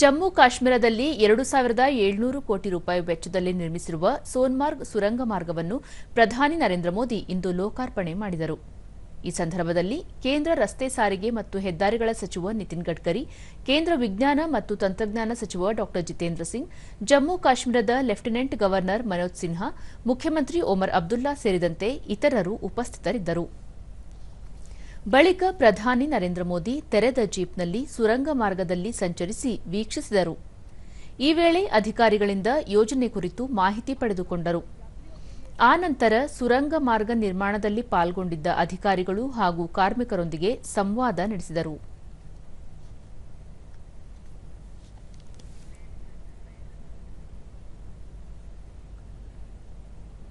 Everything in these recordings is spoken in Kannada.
ಜಮ್ಮು ಕಾಶ್ಮೀರದಲ್ಲಿ ಎರಡು ಸಾವಿರದ ಏಳ್ನೂರು ಕೋಟಿ ರೂಪಾಯಿ ವೆಚ್ಚದಲ್ಲಿ ನಿರ್ಮಿಸಿರುವ ಸೋನ್ಮಾರ್ಗ್ ಸುರಂಗ ಮಾರ್ಗವನ್ನು ಪ್ರಧಾನಿ ನರೇಂದ್ರ ಮೋದಿ ಇಂದು ಲೋಕಾರ್ಪಣೆ ಮಾಡಿದರು. ಈ ಸಂದರ್ಭದಲ್ಲಿ ಕೇಂದ್ರ ರಸ್ತೆ ಸಾರಿಗೆ ಮತ್ತು ಹೆದ್ದಾರಿಗಳ ಸಚಿವ ನಿತಿನ್ ಗಡ್ಕರಿ, ಕೇಂದ್ರ ವಿಜ್ಞಾನ ಮತ್ತು ತಂತ್ರಜ್ಞಾನ ಸಚಿವ ಡಾ ಜಿತೇಂದ್ರ ಸಿಂಗ್, ಜಮ್ಮು ಕಾಶ್ಮೀರದ ಲೆಫ್ಟಿನೆಂಟ್ ಗವರ್ನರ್ ಮನೋಜ್ ಸಿನ್ಹಾ, ಮುಖ್ಯಮಂತ್ರಿ ಒಮರ್ ಅಬ್ದುಲ್ಲಾ ಸೇರಿದಂತೆ ಇತರರು ಉಪಸ್ಥಿತರಿದ್ದರು. ಬಳಿಕ ಪ್ರಧಾನಿ ನರೇಂದ್ರ ಮೋದಿ ತೆರೆದ ಜೀಪ್ನಲ್ಲಿ ಸುರಂಗ ಮಾರ್ಗದಲ್ಲಿ ಸಂಚರಿಸಿ ವೀಕ್ಷಿಸಿದರು ಈ ವೇಳೆ ಅಧಿಕಾರಿಗಳಿಂದ ಯೋಜನೆ ಕುರಿತು ಮಾಹಿತಿ ಪಡೆದುಕೊಂಡರು ಆನಂತರ ಸುರಂಗ ಮಾರ್ಗ ನಿರ್ಮಾಣದಲ್ಲಿ ಪಾಲ್ಗೊಂಡಿದ್ದ ಅಧಿಕಾರಿಗಳು ಹಾಗೂ ಕಾರ್ಮಿಕರೊಂದಿಗೆ ಸಂವಾದ ನಡೆಸಿದರು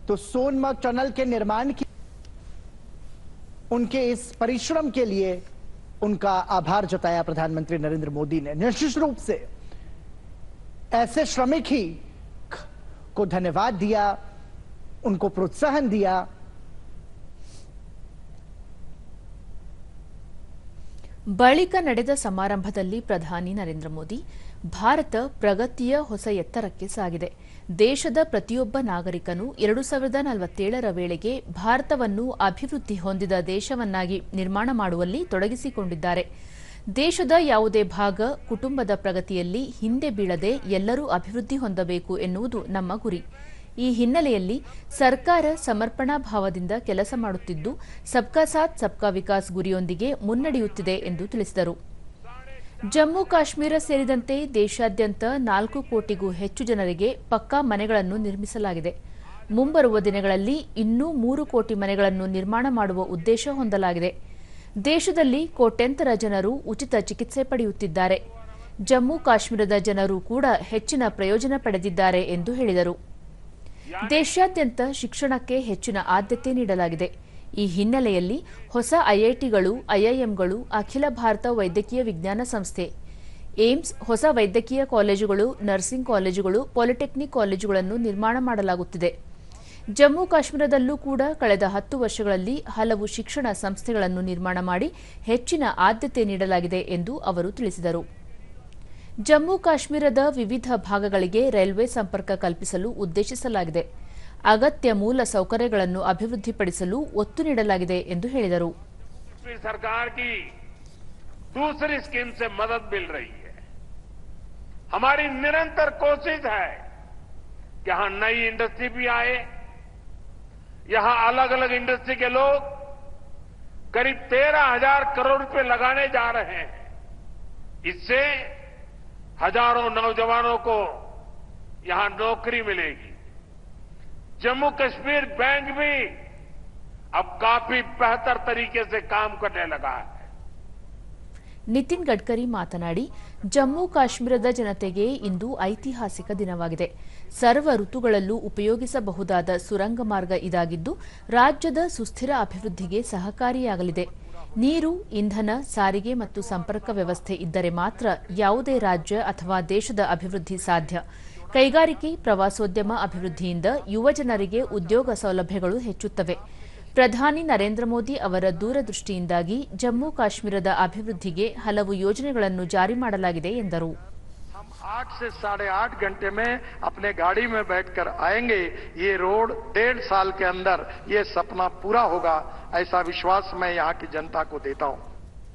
तो सोनमर्ग टनल के निर्माण की उनके इस परिश्रम के लिए उनका आभार जताया प्रधानमंत्री नरेंद्र मोदी ने निश्चित रूप से ऐसे श्रमिक ही को धन्यवाद दिया उनको प्रोत्साहन दिया ಬಳಿಕ ನಡೆದ ಸಮಾರಂಭದಲ್ಲಿ ಪ್ರಧಾನಿ ನರೇಂದ್ರ ಮೋದಿ ಭಾರತ ಪ್ರಗತಿಯ ಹೊಸ ಎತ್ತರಕ್ಕೆ ಸಾಗಿದೆ ದೇಶದ ಪ್ರತಿಯೊಬ್ಬ ನಾಗರಿಕನು ಎರಡು ಸಾವಿರದ ನಲವತ್ತೇಳರ ವೇಳೆಗೆ ಭಾರತವನ್ನು ಅಭಿವೃದ್ಧಿ ಹೊಂದಿದ ದೇಶವನ್ನಾಗಿ ನಿರ್ಮಾಣ ಮಾಡುವಲ್ಲಿ ತೊಡಗಿಸಿಕೊಂಡಿದ್ದಾರೆ. ದೇಶದ ಯಾವುದೇ ಭಾಗ ಕುಟುಂಬದ ಪ್ರಗತಿಯಲ್ಲಿ ಹಿಂದೆ ಬೀಳದೆ ಎಲ್ಲರೂ ಅಭಿವೃದ್ಧಿ ಹೊಂದಬೇಕು ಎನ್ನುವುದು ನಮ್ಮ ಗುರಿ. ಈ ಹಿನ್ನೆಲೆಯಲ್ಲಿ ಸರ್ಕಾರ ಸಮರ್ಪಣಾ ಭಾವದಿಂದ ಕೆಲಸ ಮಾಡುತ್ತಿದ್ದು, ಸಬ್ಕಾ ಸಾಥ್, ಸಬ್ಕಾ ವಿಕಾಸ್ ಗುರಿಯೊಂದಿಗೆ ಮುನ್ನಡೆಯುತ್ತಿದೆ ಎಂದು ತಿಳಿಸಿದರು. ಜಮ್ಮು ಕಾಶ್ಮೀರ ಸೇರಿದಂತೆ ದೇಶಾದ್ಯಂತ ನಾಲ್ಕು ಕೋಟಿಗೂ ಹೆಚ್ಚು ಜನರಿಗೆ ಪಕ್ಕಾ ಮನೆಗಳನ್ನು ನಿರ್ಮಿಸಲಾಗಿದೆ. ಮುಂಬರುವ ದಿನಗಳಲ್ಲಿ ಇನ್ನೂ ಮೂರು ಕೋಟಿ ಮನೆಗಳನ್ನು ನಿರ್ಮಾಣ ಮಾಡುವ ಉದ್ದೇಶ ಹೊಂದಲಾಗಿದೆ. ದೇಶದಲ್ಲಿ ಕೋಟ್ಯಂತರ ಜನರು ಉಚಿತ ಚಿಕಿತ್ಸೆ ಪಡೆಯುತ್ತಿದ್ದಾರೆ. ಜಮ್ಮು ಕಾಶ್ಮೀರದ ಜನರು ಕೂಡ ಹೆಚ್ಚಿನ ಪ್ರಯೋಜನ ಪಡೆದಿದ್ದಾರೆ ಎಂದು ಹೇಳಿದರು. ದೇಶಾದ್ಯಂತ ಶಿಕ್ಷಣಕ್ಕೆ ಹೆಚ್ಚಿನ ಆದ್ಯತೆ ನೀಡಲಾಗಿದೆ. ಈ ಹಿನ್ನೆಲೆಯಲ್ಲಿ ಹೊಸ ಐಐಟಿಗಳು, ಐಐಎಂಗಳು, ಅಖಿಲ ಭಾರತ ವೈದ್ಯಕೀಯ ವಿಜ್ಞಾನ ಸಂಸ್ಥೆ, ಏಮ್ಸ್ ಹೊಸ ವೈದ್ಯಕೀಯ ಕಾಲೇಜುಗಳು, ನರ್ಸಿಂಗ್ ಕಾಲೇಜುಗಳು, ಪಾಲಿಟೆಕ್ನಿಕ್ ಕಾಲೇಜುಗಳನ್ನು ನಿರ್ಮಾಣ ಮಾಡಲಾಗುತ್ತಿದೆ. ಜಮ್ಮು ಕಾಶ್ಮೀರದಲ್ಲೂ ಕೂಡ ಕಳೆದ ಹತ್ತು ವರ್ಷಗಳಲ್ಲಿ ಹಲವು ಶಿಕ್ಷಣ ಸಂಸ್ಥೆಗಳನ್ನು ನಿರ್ಮಾಣ ಮಾಡಿ ಹೆಚ್ಚಿನ ಆದ್ಯತೆ ನೀಡಲಾಗಿದೆ ಎಂದು ಅವರು ತಿಳಿಸಿದರು. ಜಮ್ಮು ಕಾಶ್ಮೀರದ ವಿವಿಧ ಭಾಗಗಳಿಗೆ ರೈಲ್ವೆ ಸಂಪರ್ಕ ಕಲ್ಪಿಸಲು ಉದ್ದೇಶಿಸಲಾಗಿದೆ. ಅಗತ್ಯ ಮೂಲ ಸೌಕರ್ಯಗಳನ್ನು ಅಭಿವೃದ್ಧಿಪಡಿಸಲು ಒತ್ತು ನೀಡಲಾಗಿದೆ ಎಂದು ಹೇಳಿದರು पिछली सरकार की दूसरी स्कीम से मदद मिल रही है हमारी निरंतर कोशिश है कि यहां नई इंडस्ट्री भी आए यहां अलग अलग इंडस्ट्री के लोग करीब तेरह हजार करोड़ रुपए लगाने जा रहे हैं इससे हजारों नौजवानों को यहां नौकरी मिलेगी जम्मू कश्मीर बैंक भी अब काफी बेहतर तरीके से काम करने लगा है ನಿತಿನ್ ಗಡ್ಕರಿ ಮಾತನಾಡಿ ಜಮ್ಮು ಕಾಶ್ಮೀರದ ಜನತೆಗೆ ಇಂದು ಐತಿಹಾಸಿಕ ದಿನವಾಗಿದೆ ಸರ್ವ ಋತುಗಳಲ್ಲೂ ಉಪಯೋಗಿಸಬಹುದಾದ ಸುರಂಗ ಮಾರ್ಗ ಇದಾಗಿದ್ದು ರಾಜ್ಯದ ಸುಸ್ಥಿರ ಅಭಿವೃದ್ಧಿಗೆ ಸಹಕಾರಿಯಾಗಲಿದೆ ನೀರು ಇಂಧನ ಸಾರಿಗೆ ಮತ್ತು ಸಂಪರ್ಕ ವ್ಯವಸ್ಥೆ ಇದ್ದರೆ ಮಾತ್ರ ಯಾವುದೇ ರಾಜ್ಯ ಅಥವಾ ದೇಶದ ಅಭಿವೃದ್ಧಿ ಸಾಧ್ಯ ಕೈಗಾರಿಕೆ ಪ್ರವಾಸೋದ್ಯಮ ಅಭಿವೃದ್ಧಿಯಿಂದ ಯುವಜನರಿಗೆ ಉದ್ಯೋಗ ಸೌಲಭ್ಯಗಳು ಹೆಚ್ಚುತ್ತವೆ ಪ್ರಧಾನಿ ನರೇಂದ್ರ ಮೋದಿ ಅವರ ದೂರದೃಷ್ಟಿಯಿಂದಾಗಿ ಜಮ್ಮು ಕಾಶ್ಮೀರದ ಅಭಿವೃದ್ಧಿಗೆ ಹಲವು ಯೋಜನೆಗಳನ್ನು ಜಾರಿ ಮಾಡಲಾಗಿದೆ ಎಂದರು हम आठ से साढ़े आठ घंटे में अपने गाड़ी में बैठकर आएंगे ये रोड डेढ़ साल के अंदर ये सपना पूरा होगा ऐसा विश्वास मैं यहाँ की जनता को देता हूँ